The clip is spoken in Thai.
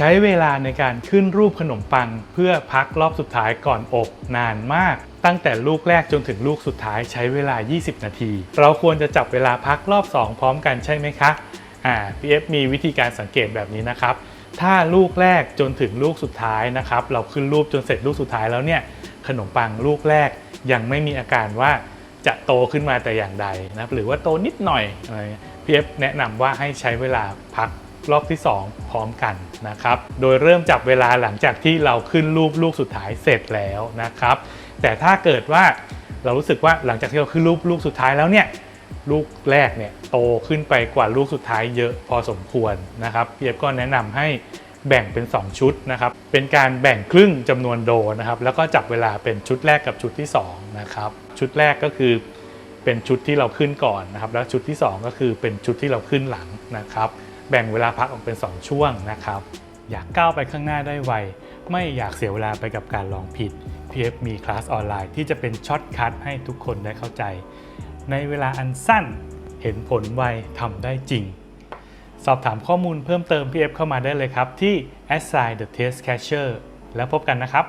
ใช้เวลาในการขึ้นรูปขนมปัง เพื่อพักรอบสุดท้ายก่อนอบนานมาก ตั้งแต่ลูกแรกจนถึงลูกสุดท้ายใช้เวลา 20 นาที เราควรจะจับเวลาพักรอบ 2 พร้อมกันใช่ไหมคะอ่า PF มีวิธีการสังเกตแบบนี้นะครับ ถ้าลูกแรกจนถึงลูกสุดท้ายนะครับ เราขึ้นรูปจนเสร็จลูกสุดท้ายแล้วเนี่ยขนมปังลูกแรกยังไม่มีอาการว่าจะโตขึ้นมาแต่อย่างใดนะหรือว่าโตนิดหน่อยอะไรพีแนะนำว่าให้ใช้เวลาพัก รอบที่ 2 พร้อมกันนะครับ โดยเริ่มจับเวลาหลังจากที่เราขึ้นรูปลูกสุดท้ายเสร็จแล้วนะครับ แต่ถ้าเกิดว่าเรารู้สึกว่าหลังจากที่เราขึ้นรูปลูกสุดท้ายแล้วเนี่ยลูกแรกเนี่ยโตขึ้นไปกว่าลูกสุดท้ายเยอะพอสมควรนะครับพี่เอฟก็แนะนำให้แบ่งเป็น 2 ชุดนะครับ เป็นการแบ่งครึ่งจำนวนโดนะครับ แล้วก็จับเวลาเป็นชุดแรกกับชุดที่2นะครับ ชุดแรกก็คือเป็นชุดที่เราขึ้นก่อนนะครับ แล้วชุดที่ 2 ก็คือเป็นชุดที่เราขึ้นหลังนะครับ แบ่งเวลาพักออกเป็น 2 ช่วงนะครับ อยากก้าวไปข้างหน้าได้ไว ไม่อยากเสียเวลาไปกับการลองผิด PF มีคลาสออนไลน์ที่จะเป็นช็อตคัทให้ทุกคนได้เข้าใจ ในเวลาอันสั้นเห็นผลไวทำได้จริง สอบถามข้อมูลเพิ่มเติม PF เข้ามาได้เลยครับ ที่ assign the test catcher แล้วพบกันนะครับ